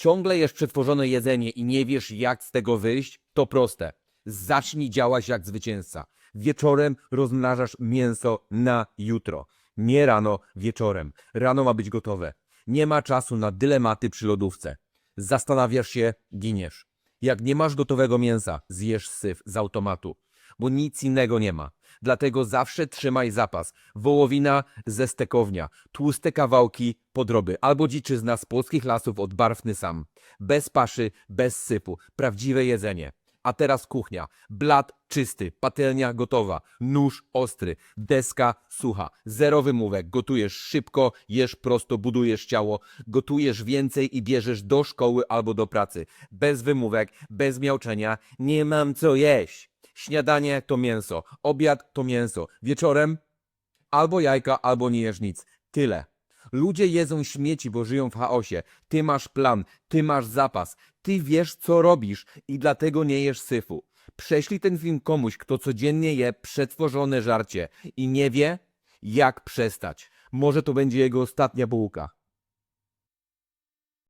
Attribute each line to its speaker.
Speaker 1: Ciągle jesz przetworzone jedzenie i nie wiesz, jak z tego wyjść? To proste. Zacznij działać jak zwycięzca. Wieczorem rozmnażasz mięso na jutro. Nie rano, wieczorem. Rano ma być gotowe. Nie ma czasu na dylematy przy lodówce. Zastanawiasz się, giniesz. Jak nie masz gotowego mięsa, zjesz syf z automatu, bo nic innego nie ma. Dlatego zawsze trzymaj zapas. Wołowina ze stekownia, tłuste kawałki podroby albo dziczyzna z polskich lasów od barwny sam. Bez paszy, bez sypu. Prawdziwe jedzenie. A teraz kuchnia. Blat czysty, patelnia gotowa, nóż ostry, deska sucha, zero wymówek. Gotujesz szybko, jesz prosto, budujesz ciało, gotujesz więcej i bierzesz do szkoły albo do pracy. Bez wymówek, bez miauczenia. Nie mam co jeść. Śniadanie to mięso, obiad to mięso, wieczorem albo jajka, albo nie jesz nic. Tyle. Ludzie jedzą śmieci, bo żyją w chaosie. Ty masz plan, ty masz zapas, ty wiesz, co robisz i dlatego nie jesz syfu. Prześlij ten film komuś, kto codziennie je przetworzone żarcie i nie wie, jak przestać. Może to będzie jego ostatnia bułka.